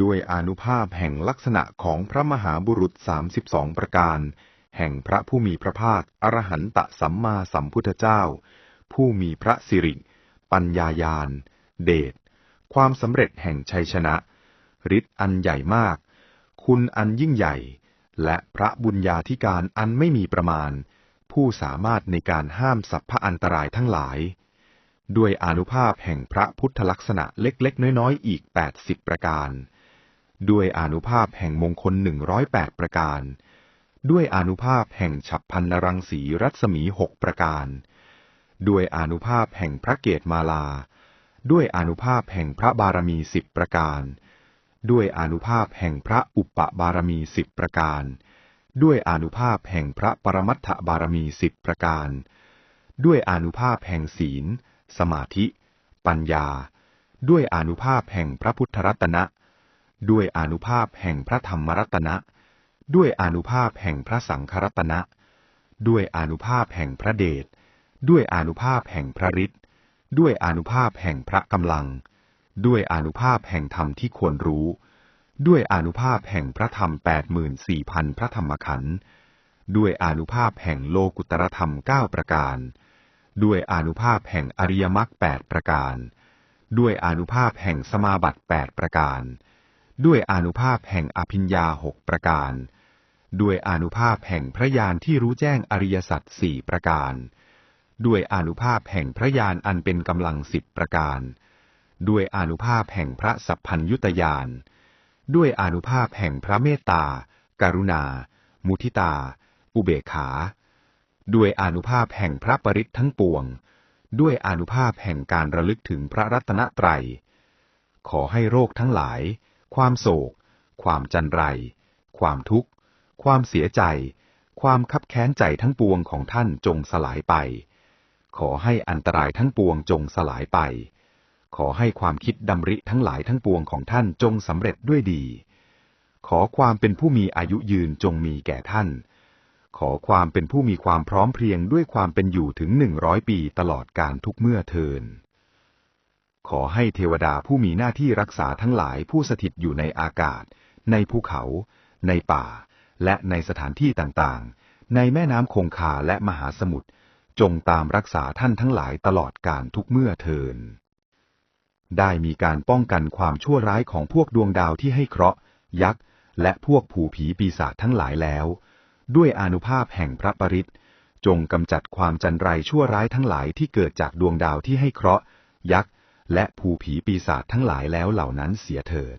ด้วยอนุภาพแห่งลักษณะของพระมหาบุรุษ 32 ประการ แห่งพระผู้มีพระภาคอรหันตสัมมาสัมพุทธเจ้า ผู้มีพระสิริ ปัญญายาณ เดช ความสำเร็จแห่งชัยชนะฤทธิ์อันใหญ่มาก คุณอันยิ่งใหญ่ และพระบุญญาธิการอันไม่มีประมาณ ผู้สามารถในการห้ามสัพพะอันตรายทั้งหลาย ด้วยอนุภาพแห่งพระพุทธลักษณะเล็กๆ น้อยๆ อีก 80 ประการ ด้วยอนุภาพแห่งมงคล 108 ประการ ด้วยอนุภาพแห่งฉับพันนรังสีรัศมีหกประการ ด้วยอนุภาพแห่งพระเกตมาลา ด้วยอนุภาพแห่งพระบารมีสิบประการ ด้วยอนุภาพแห่งพระอุปบารมีสิบประการ ด้วยอนุภาพแห่งพระปรมัตถบารมีสิบประการ ด้วยอนุภาพแห่งศีล สมาธิ ปัญญา ด้วยอนุภาพแห่งพระพุทธรัตนะ ด้วยอนุภาพแห่งพระธรรมรัตนะ ด้วยอนุภาพแห่งพระสังฆรัตนะ ด้วยอนุภาพแห่งพระเดช ด้วยอนุภาพแห่งพระฤทธิ์ ด้วยอนุภาพแห่งพระกำลัง ด้วยอนุภาพแห่งธรรมที่ควรรู้ ด้วยอนุภาพแห่งพระธรรมแปดหมื่นสี่พันพระธรรมขันธ์ด้วยอนุภาพแห่งโลกุตรธรรมเก้าประการ ด้วยอนุภาพแห่งอริยมรรคแปดประการ ด้วยอนุภาพแห่งสมาบัติแปดประการ ด้วยอนุภาพแห่งอภิญญาหกประการ ด้วยอนุภาพแห่งพระญาณที่รู้แจ้งอริยสัจสี่ประการ ด้วยอนุภาพแห่งพระญาณอันเป็นกำลังสิบประการ ด้วยอนุภาพแห่งพระสัพพัญยุตญาณด้วยอนุภาพแห่งพระเมตตา กรุณา มุทิตา อุเบกขา ด้วยอนุภาพแห่งพระปริตทั้งปวง ด้วยอนุภาพแห่งการระลึกถึงพระรัตนตรัย ขอให้โรคทั้งหลาย ความโศก ความจันไร ความทุกข์ ความเสียใจ ความคับแค้นใจทั้งปวงของท่านจงสลายไป ขอให้อันตรายทั้งปวงจงสลายไป ขอให้ความคิดดำริทั้งหลายทั้งปวงของท่านจงสำเร็จด้วยดี ขอความเป็นผู้มีอายุยืนจงมีแก่ท่าน ขอความเป็นผู้มีความพร้อมเพรียงด้วยความเป็นอยู่ถึงหนึ่งร้อยปีตลอดการทุกเมื่อเทิน ขอให้เทวดาผู้มีหน้าที่รักษาทั้งหลายผู้สถิตอยู่ในอากาศ ในภูเขา ในป่า และในสถานที่ต่างๆ ในแม่น้ำคงคาและมหาสมุทรจงตามรักษาท่านทั้งหลายตลอดการทุกเมื่อเทิน ได้มีการป้องกันความชั่วร้ายของพวกดวงดาวที่ให้เคราะห์ ยักษ์ และพวกผูผีปีศาจทั้งหลายแล้ว ด้วยอนุภาพแห่งพระปริตจงกำจัดความจันไรชั่วร้ายทั้งหลายที่เกิดจากดวงดาวที่ให้เคราะห์ ยักษ์ และผูผีปีศาจทั้งหลายแล้วเหล่านั้นเสียเถิด